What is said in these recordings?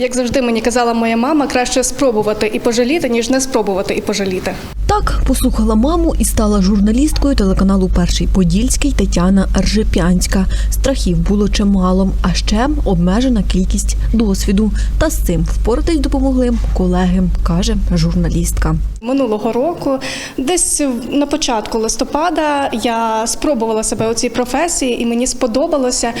Як завжди мені казала моя мама, краще спробувати і пожаліти, ніж не спробувати і пожаліти. Так послухала маму і стала журналісткою телеканалу Перший Подільський Тетяна Ржепянська. Страхів було чимало, а ще обмежена кількість досвіду. Та з цим впоратись допомогли колеги, каже журналістка. Минулого року, десь на початку листопада, я спробувала себе у цій професії, і мені сподобалося.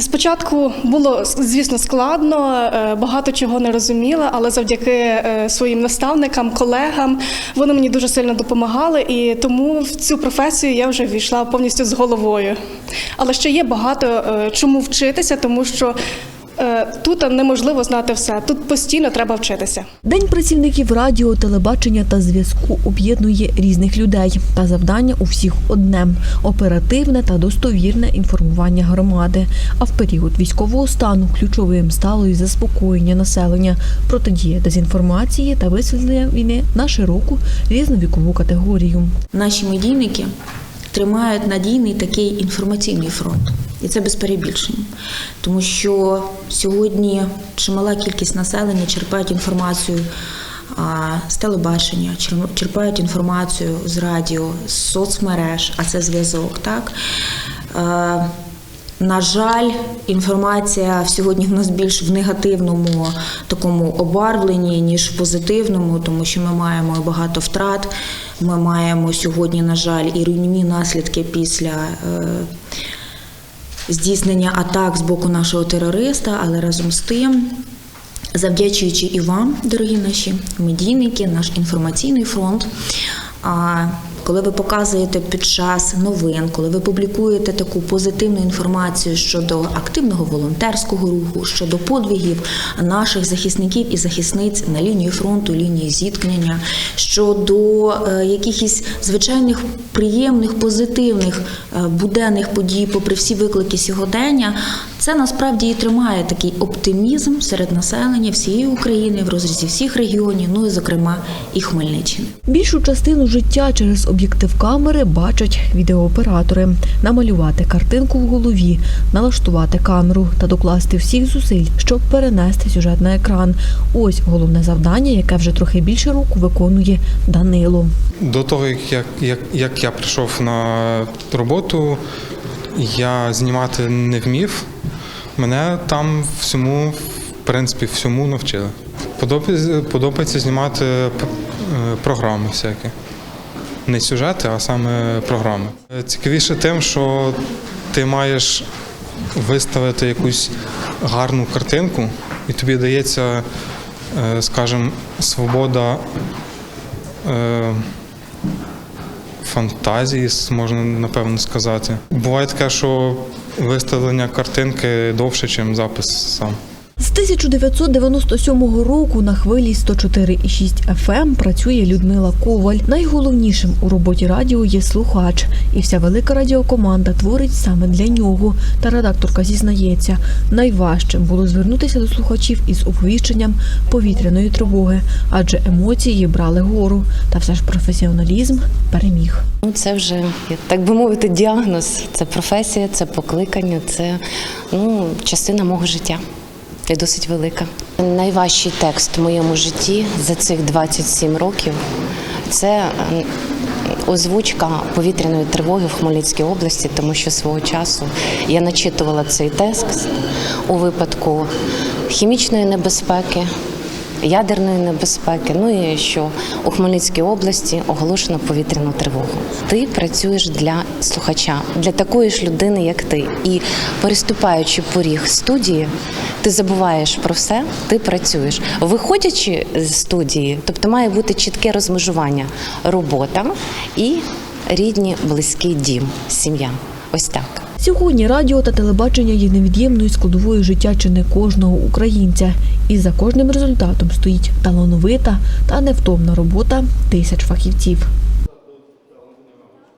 Спочатку було, звісно, складно, е, багато чого не розуміла, але завдяки е, своїм наставникам, колегам вони мені дуже сильно допомагали, і тому в цю професію я вже ввійшла повністю з головою. Але ще є багато е, чому вчитися, тому що тут неможливо знати все. Тут постійно треба вчитися. День працівників радіо, телебачення та зв'язку об'єднує різних людей. Та завдання у всіх одне оперативне та достовірне інформування громади. А в період військового стану ключовим стало і заспокоєння населення, протидія дезінформації та висвітлення війни на широку різновікову категорію. Наші медійники тримають надійний такий інформаційний фронт. І це без перебільшення. Тому що сьогодні чимала кількість населення черпають інформацію з телебачення, черпають інформацію з радіо, з соцмереж, а це зв'язок. Так? На жаль, інформація сьогодні в нас більш в негативному такому обарвленні, ніж в позитивному, тому що ми маємо багато втрат. Ми маємо сьогодні, на жаль, і руйнівні наслідки після е, здійснення атак з боку нашого терориста, але разом з тим. Завдячуючи і вам, дорогі наші медійники, наш інформаційний фронт. Коли ви показуєте під час новин, коли ви публікуєте таку позитивну інформацію щодо активного волонтерського руху, щодо подвигів наших захисників і захисниць на лінії фронту, лінії зіткнення, щодо е, якихось звичайних приємних, позитивних е, буденних подій, попри всі виклики сьогодення, це насправді і тримає такий оптимізм серед населення всієї України в розрізі всіх регіонів, ну і зокрема і Хмельниччини. Більшу частину життя через об'єктив камери бачать відеооператори. Намалювати картинку в голові, налаштувати камеру та докласти всіх зусиль, щоб перенести сюжет на екран. Ось головне завдання, яке вже трохи більше року виконує Данило. До того, як, як, як, я прийшов на роботу, я знімати не вмів. Мене там всьому, в принципі, всьому навчили. Подобається, подобається знімати е, програми всякі. Не сюжети, а саме програми. Цікавіше тим, що ти маєш виставити якусь гарну картинку, і тобі дається, е, скажімо, свобода. е, фантазії, можна напевно сказати. Буває таке, що виставлення картинки довше, ніж запис сам. З 1997 року на хвилі 104,6 FM працює Людмила Коваль. Найголовнішим у роботі радіо є слухач, і вся велика радіокоманда творить саме для нього. Та редакторка зізнається, найважчим було звернутися до слухачів із оповіщенням повітряної тривоги, адже емоції брали гору. Та все ж професіоналізм переміг. Ну, це вже, так би мовити, діагноз. Це професія, це покликання, це ну, частина мого життя. І досить велика. Найважчий текст в моєму житті за цих 27 років це озвучка повітряної тривоги в Хмельницькій області, тому що свого часу я начитувала цей текст у випадку хімічної небезпеки, ядерної небезпеки. Ну і що у Хмельницькій області оголошено повітряну тривогу. Ти працюєш для слухача, для такої ж людини, як ти. І переступаючи поріг студії, ти забуваєш про все, ти працюєш. Виходячи з студії, тобто має бути чітке розмежування робота і рідні, близький дім, сім'я. Ось так. Сьогодні радіо та телебачення є невід'ємною складовою життя чи не кожного українця. І за кожним результатом стоїть талановита та невтомна робота тисяч фахівців.